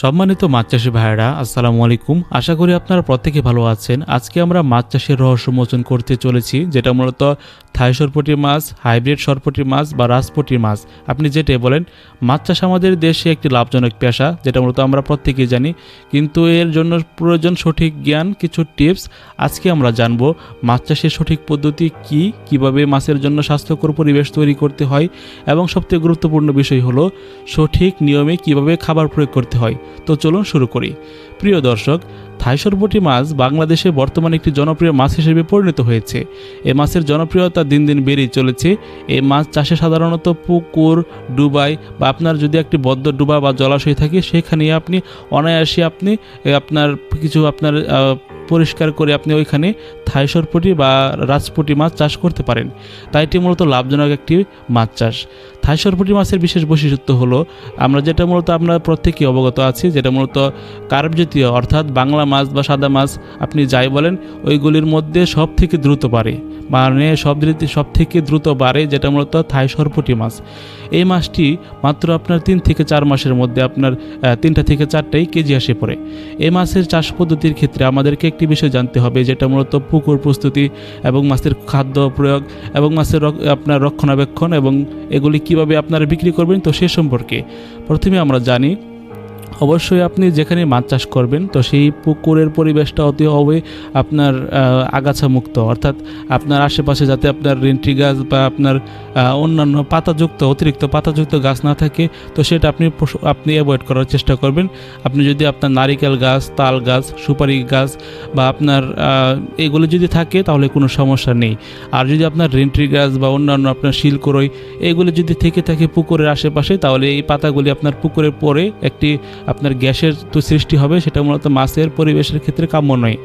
সম্মানিত মাছ চাষি ভাইয়েরা, আসসালামু আলাইকুম। আশা করি আপনারা প্রত্যেকে ভালো আছেন। আজকে আমরা মাছ চাষের রহস্য মোচন করতে চলেছি, যেটা মূলত থাই সরপটির মাছ, হাইব্রিড সরপটির মাছ বা রাজপটির মাছ। আপনি যেটাই বলেন, মাছ চাষ আমাদের দেশে একটি লাভজনক পেশা, যেটা মূলত আমরা প্রত্যেকেই জানি। কিন্তু এর জন্য প্রয়োজন সঠিক জ্ঞান, কিছু টিপস। আজকে আমরা জানব, মাছ চাষের সঠিক পদ্ধতি কি, কীভাবে মাছের জন্য স্বাস্থ্যকর পরিবেশ তৈরি করতে হয়। এবং সবথেকে গুরুত্বপূর্ণ বিষয় হলো, সঠিক নিয়মে কীভাবে খাবার প্রয়োগ করতে হয়। তো চলুন শুরু করি। প্রিয় দর্শক থাই সরবটি মাছ বাংলাদেশে বর্তমানে একটি জনপ্রিয় মাছ হিসেবে পরিণত হয়েছে। এ মাছের জনপ্রিয়তা দিন দিন বেড়েই চলেছে। এই মাছ চাষে সাধারণত পুকুর, ডুবাই বা আপনার যদি একটি বদ্ধ ডুবা বা জলাশয় থাকে সেখানে আপনি অনায়াসে আপনি আপনার কিছু আপনার পরিষ্কার করে আপনি ওইখানে থাইসরপটি বা রাজপটি মাছ চাষ করতে পারেন। তাই এটি মূলত লাভজনক একটি মাছ চাষ। থাইসরপটি মাছের বিশেষ বৈশিষ্ট্য হলো, আমরা যেটা মূলত আমরা প্রত্যেকেই অবগত আছি, যেটা মূলত কার্ব জাতীয়, অর্থাৎ বাংলা মাছ বা সাদা মাছ, আপনি যাই বলেন, ওইগুলির মধ্যে সব থেকে দ্রুত বাড়ে মানে সব সব থেকে দ্রুত বাড়ে, যেটা মূলত থাই সরপটি মাছ। এই মাছটি মাত্র আপনার তিন থেকে চার মাসের মধ্যে আপনার তিনটা থেকে চারটাই কেজি আসে পড়ে। এই মাছের চাষ পদ্ধতির ক্ষেত্রে আমাদেরকে একটি বিষয় জানতে হবে, যেটা মূলত পুকুর প্রস্তুতি এবং মাছের খাদ্য প্রয়োগ এবং মাছের আপনার রক্ষণাবেক্ষণ এবং এগুলি কীভাবে আপনারা বিক্রি করবেন, তো সে সম্পর্কে। প্রথমে আমরা জানি অবশ্যই আপনি যেখানে মাছ চাষ করবেন, তো সেই পুকুরের পরিবেশটা অতি হবে আপনার আগাছা মুক্ত। অর্থাৎ আপনার আশেপাশে যাতে আপনার রেন্ট্রি গাছ বা আপনার অন্যান্য পাতাযুক্ত, অতিরিক্ত পাতাযুক্ত গাছ না থাকে, তো সেটা আপনি আপনি অ্যাভয়েড করার চেষ্টা করবেন। আপনি যদি আপনার নারিকেল গাছ, তাল গাছ, সুপারি গাছ বা আপনার এগুলো যদি থাকে, তাহলে কোনো সমস্যা নেই। আর যদি আপনার রেন্ট্রি গাছ বা অন্যান্য আপনার শিলকরই এগুলো যদি থেকে থাকে পুকুরের আশেপাশে, তাহলে এই পাতাগুলি আপনার পুকুরের পরে একটি আপনার গ্যাসের তো সৃষ্টি হবে, সেটা মূলত মাছের পরিবেশের ক্ষেত্রে কাম্য নয়।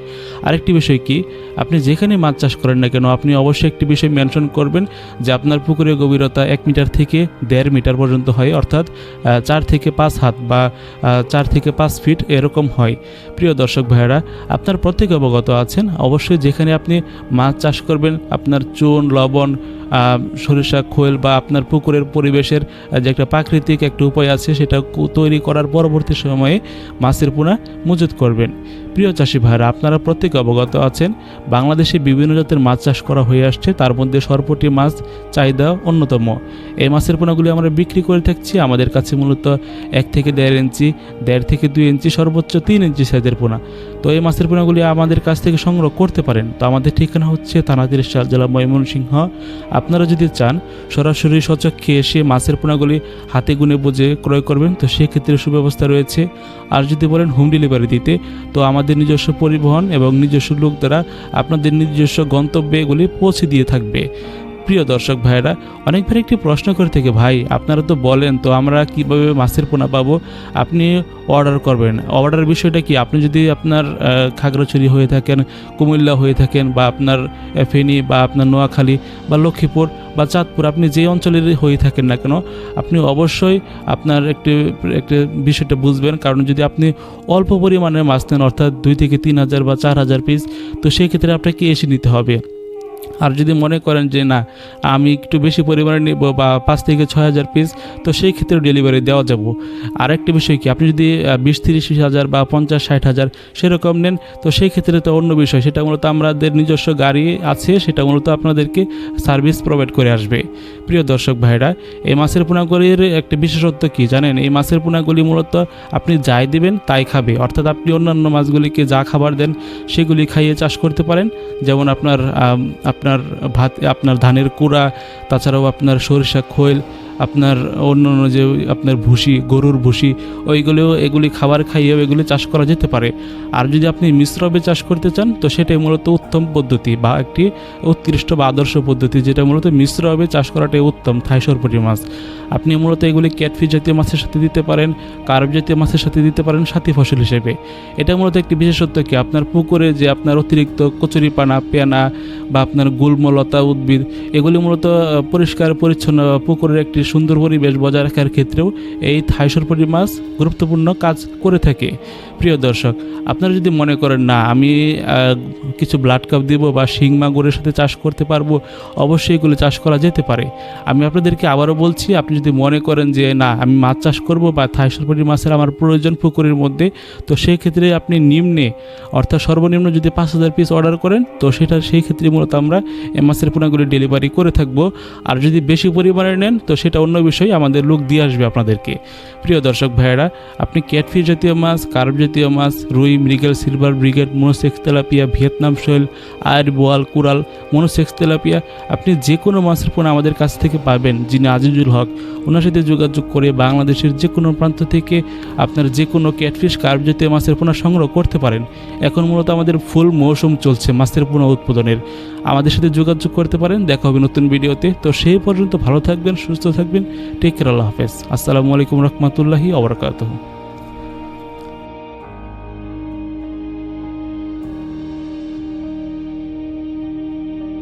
আরেকটি বিষয় কি? আপনি যেখানে মাছ চাষ করেন না কেন, আপনি অবশ্যই একটি বিষয় মেনশন করবেন যে আপনার পুকুরের গভীরতা এক মিটার থেকে দেড় মিটার পর্যন্ত হয়, অর্থাৎ চার থেকে পাঁচ হাত বা চার থেকে পাঁচ ফিট এরকম হয়। প্রিয় দর্শক ভাইয়েরা, আপনার প্রত্যেকে অবগত আছেন, অবশ্যই যেখানে আপনি মাছ চাষ করবেন, আপনার চুন, লবণ সরিষা খোয়েল বা আপনার পুকুরের পরিবেশের যে একটা প্রাকৃতিক একটা উপায় আছে, সেটা তৈরি করার পরবর্তী সময়ে মাছের পোনা মজুত করবেন। প্রিয় চাষি ভাইরা, আপনারা প্রত্যেকে অবগত আছেন, বাংলাদেশে বিভিন্ন জাতের মাছ চাষ করা হয়ে আসছে। তার মধ্যে সরপটি মাছ চাহিদা অন্যতম। এই মাছের পোনাগুলি আমরা বিক্রি করে থাকছি। আমাদের কাছে মূলত এক থেকে দেড় ইঞ্চি, দেড় থেকে দুই ইঞ্চি, সর্বোচ্চ তিন ইঞ্চি সাইজের পোনা। তো এই মাছের পোনাগুলি আমাদের কাছ থেকে সংগ্রহ করতে পারেন। তো আমাদের ঠিকানা হচ্ছে থানাতির সাল জেলা ময়মনসিংহ। আপনারা যদি চান, সরাসরি সচক্ষে এসে মাছের পোনাগুলি হাতে গুনে বুঝে ক্রয় করবেন। তো সেক্ষেত্রে সুব্যবস্থা রয়েছে। আর যদি বলেন হোম ডেলিভারি দিতে, তো নিজস্ব পরিবহন এবং নিজস্ব লোক দ্বারা আপনাদের নিজস্ব গন্তব্যে এগুলি পৌঁছে দিয়ে থাকবে। প্রিয় দর্শক ভাইরা অনেক ভাই একটি প্রশ্ন করে থেকে, ভাই, আপনারা তো বলেন, তো আমরা কীভাবে মাছের পোনা পাবো? আপনি অর্ডার করবেন। অর্ডার বিষয়টা কি? আপনি যদি আপনার খাগড়াছড়ি হয়ে থাকেন, কুমিল্লা হয়ে থাকেন, বা আপনার ফেনী বা আপনার নোয়াখালী, বা লক্ষ্মীপুর, বা চাঁদপুর, আপনি যে অঞ্চলের হয়ে থাকেন না কেন, আপনি অবশ্যই আপনার একটি একটি বিষয়টা বুঝবেন। কারণ যদি আপনি অল্প পরিমাণে মাছ নেন, অর্থাৎ দুই থেকে তিন হাজার বা চার হাজার পিস তো সেই ক্ষেত্রে আপনাকে এসে নিতে হবে। আর যদি মনে করেন যে না আমি একটু বেশি পরিমাণে নেব বা পাঁচ থেকে ছয় হাজার পিস তো সেই ক্ষেত্রে ডেলিভারি দেওয়া যাব। আরেকটি বিষয় কি আপনি যদি বিশ তিরিশ হাজার বা পঞ্চাশ ষাট হাজার সেরকম নেন তো সেই ক্ষেত্রে তো অন্য বিষয় সেটা মূলত আমাদের নিজস্ব গাড়ি আছে সেটা মূলত আপনাদেরকে সার্ভিস প্রোভাইড করে আসবে। প্রিয় দর্শক ভাইরা এই মাছের পোনাগুলির একটি বিশেষত্ব কি জানেন? এই মাছের পোনাগুলি মূলত আপনি যাই দিবেন তাই খাবে। অর্থাৎ আপনি অন্যান্য মাছগুলিকে যা খাবার দেন সেগুলি খাইয়ে চাষ করতে পারেন। যেমন আপনার আম, আপনার ভাত, আপনার ধানের কুড়া, তাছাড়াও আপনার সরিষা খৈল, আপনার অন্য অন্য যে আপনার ভুসি, গরুর ভুসি ওইগুলিও এগুলি খাবার খাইয়েও এগুলি চাষ করা যেতে পারে। আর যদি আপনি মিশ্রবে চাষ করতে চান, তো সেটাই মূলত উত্তম পদ্ধতি বা একটি উৎকৃষ্ট বা আদর্শ পদ্ধতি, যেটা মূলত মিশ্রভাবে চাষ করাটাই উত্তম থাই সরপটি মাছ। আপনি মূলত এগুলি ক্যাটফি জাতীয় মাছের সাথে দিতে পারেন কার্ব জাতীয় মাছের সাথে দিতে পারেন সাথী ফসল হিসেবে। এটা মূলত একটি বিশেষত্ব কি? আপনার পুকুরে যে আপনার অতিরিক্ত কচুরিপানা পেনা বা আপনার গুল্মলতা, উদ্ভিদ, এগুলি মূলত পরিষ্কার, পরিচ্ছন্ন পুকুরের একটি সুন্দর পরিবেশ বজায় রাখার ক্ষেত্রেও এই থাইসরপটি মাছ গুরুত্বপূর্ণ কাজ করে থাকে। প্রিয় দর্শক, আপনারা যদি মনে করেন, না, আমি কিছু ব্লাড কাপ দিব বা শিং মাগুরের সাথে চাষ করতে পারব, অবশ্যই এগুলো চাষ করা যেতে পারে। আমি আপনাদেরকে আবারও বলছি, আপনি যদি মনে করেন যে, না, আমি মাছ চাষ করব বা থাইসরপটি মাছের আমার প্রয়োজন পুকুরের মধ্যে, তো সেই ক্ষেত্রে আপনি নিম্নে, অর্থাৎ সর্বনিম্ন যদি পাঁচ হাজার পিস অর্ডার করেন, তো সেটা সেই ক্ষেত্রে মূলত আমরা মাছের পোনাগুলি ডেলিভারি করে থাকব। আর যদি বেশি পরিমাণে নেন, তো সেটা অন্য বিষয় আমাদের লোক দিয়ে আসবে আপনাদেরকে। প্রিয় দর্শক ভাইয়েরা, আপনি ক্যাটফিশ জাতীয় মাছ কার্প জাতীয় মাছ, রুই, মৃগেল silver brigade monosex tilapia Vietnam শৈল আয়ের বোয়াল কুরাল মনোসেক্স তেলাপিয়া আপনি যে কোনো মাছের পোনা আমাদের কাছ থেকে পাবেন, যিনি আজিজুল হক। ওনার সাথে যোগাযোগ করে বাংলাদেশের যে কোনো প্রান্ত থেকে আপনার যে কোনো ক্যাটফিশ কার্প জাতীয় মাছের পোনা সংগ্রহ করতে পারেন। এখন মূলত আমাদের ফুল মৌসুম চলছে মাছের পোনা উৎপাদনের। আমাদের সাথে যোগাযোগ করতে পারেন। দেখা হবে নতুন ভিডিওতে। তো সেই পর্যন্ত ভালো থাকবেন, সুস্থ থাকবেন। টেক কেয়ার আল্লাহ হাফেজ। আসসালামু আলাইকুম রহমতুল্লাহি আবরকাতহ